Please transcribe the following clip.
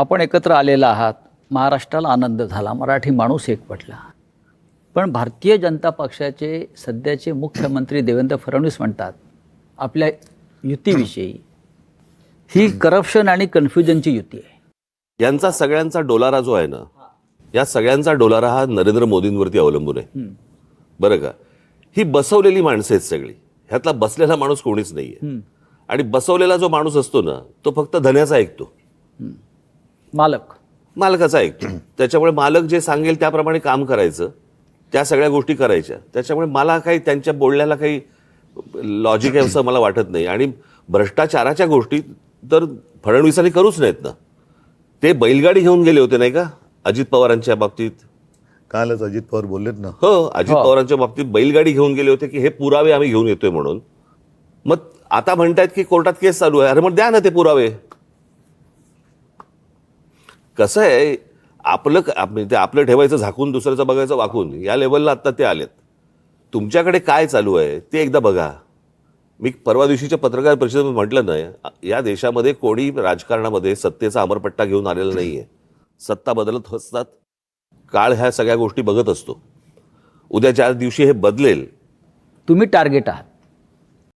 आपण एकत्र आलेला आहात महाराष्ट्राला आनंद झाला मराठी माणूस एकवटला पण भारतीय जनता पक्षाचे सध्याचे मुख्यमंत्री देवेंद्र फडणवीस म्हणतात आपल्या युतीविषयी. ही करप्शन आणि कन्फ्युजनची युती आहे. यांचा सगळ्यांचा डोलारा जो आहे ना या सगळ्यांचा डोलारा हा नरेंद्र मोदींवरती अवलंबून आहे. बरं का? ही बसवलेली माणसं आहेत सगळी. ह्यातला बसलेला माणूस कोणीच नाहीये. हम्म. आणि बसवलेला जो माणूस असतो ना तो फक्त धन्याचा ऐकतो. मालक. मालकाचा ऐकतो त्याच्यामुळे मालक जे सांगेल त्याप्रमाणे काम करायचं. त्या सगळ्या गोष्टी करायच्या. त्याच्यामुळे मला काही त्यांच्या बोलण्याला काही लॉजिक आहे असं मला वाटत नाही. आणि भ्रष्टाचाराच्या गोष्टी तर फडणवीसांनी करूच नाहीत ना. ते बैलगाडी घेऊन गेले होते नाही का? अजित पवारांच्या बाबतीत. कालच अजित पवार बोललेत ना. हो अजित हो. पवारांच्या बाबतीत बैलगाडी घेऊन गेले होते की हे पुरावे आम्ही घेऊन येतोय म्हणून. मग आता म्हणतायत की कोर्टात केस चालू आहे. अरे मग द्या ना ते पुरावे. कसं आहे आपलं आप- ते आपलं ठेवायचं झाकून दुसऱ्याचं बघायचं वाकून. या लेवलला आत्ता ते आलेत. तुमच्याकडे काय चालू आहे ते एकदा बघा. मी परवा दिवशीच्या पत्रकार परिषदेत म्हटलं नाही या देशामध्ये कोणी राजकारणामध्ये सत्तेचा अमरपट्टा घेऊन आलेला नाही आहे सत्ता बदलत असतात काळ ह्या सगळ्या गोष्टी बघत असतो. उद्या ज्या दिवशी हे बदलेल तुम्ही टार्गेट आहात.